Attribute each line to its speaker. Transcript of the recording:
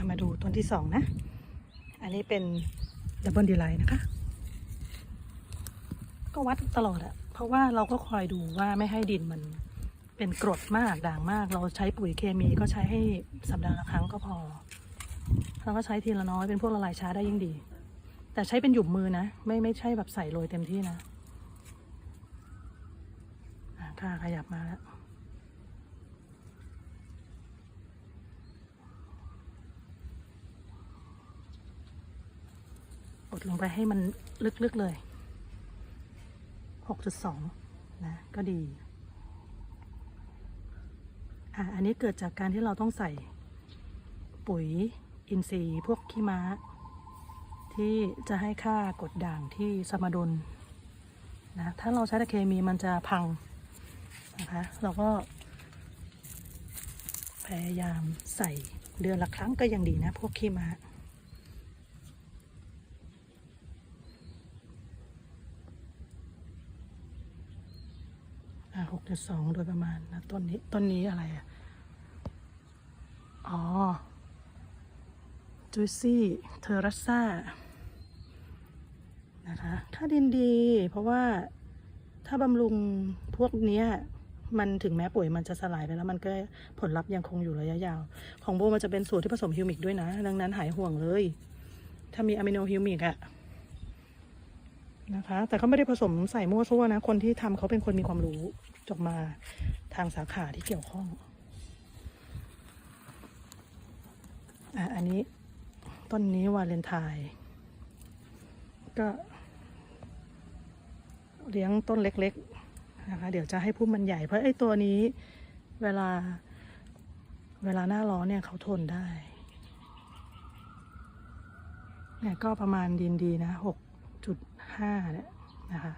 Speaker 1: ามาดูต้นที่สองนะ อันนี้เป็นดับเบิลดีไลน์นะคะ ก็วัดตลอดอะเพราะว่าเราก็คอยดูว่าไม่ให้ดินมันเป็นกรดมากด่างมาก เราใช้ปุ๋ยเคมีก็ใช้ให้สัปดาห์ละครั้งก็พอ เราก็ใช้ทีละน้อยเป็นพวกละลายช้าได้ยิ่งดี แต่ใช้เป็นหยุมมือนะ ไม่ไม่ใช่แบบใส่โรยเต็มที่นะอะค่ะขยับมาแล้ว กดลงไปให้มันลึกๆเลย 6.2 นะ ก็ดี อะ อันนี้เกิดจากการที่เราต้องใส่ ปุ๋ยอินทรีย์พวกขี้ม้า ที่จะให้ค่ากดด่างที่สมดุลนะ ถ้าเราใช้ต่เคมีมันจะพังนะคะ เราก็ พยายามใส่เดือนละครั้งก็ยังดีนะ พวกขี้ม้า อ่าหกจุดสองโดยประมาณนะต้นนี้ต้นนี้อะไรอะ อ๋อจูซี่เทอรัสซานะคะถ้าดินดี เพราะว่าถ้าบำรุงพวกเนี้ยมันถึงแม้ปุ๋ยมันจะสลายไปแล้วมันก็ผลลัพธ์ยังคงอยู่ระยะยาว ของโบมันจะเป็นสูตรที่ผสมฮิวมิกด้วยนะ ดังนั้นหายห่วงเลย ถ้ามีอะมิโนฮิวมิกอะ นะคะ แต่เขาไม่ได้ผสมใส่มั่วซั่วนะ คนที่ทำเขาเป็นคนมีความรู้จบมาทางสาขาที่เกี่ยวข้องอะอันนี้ต้นนี้วาเลนไทน์ก็ เลี้ยงต้นเล็กๆนะคะ เดี๋ยวจะให้พุ่มมันใหญ่เพราะไอ้ตัวนี้เวลาเวลาหน้าร้อนเนี่ยเขาทนได้เนี่ยก็ประมาณดินดีนะหก จุดห้าเนี่ยนะคะ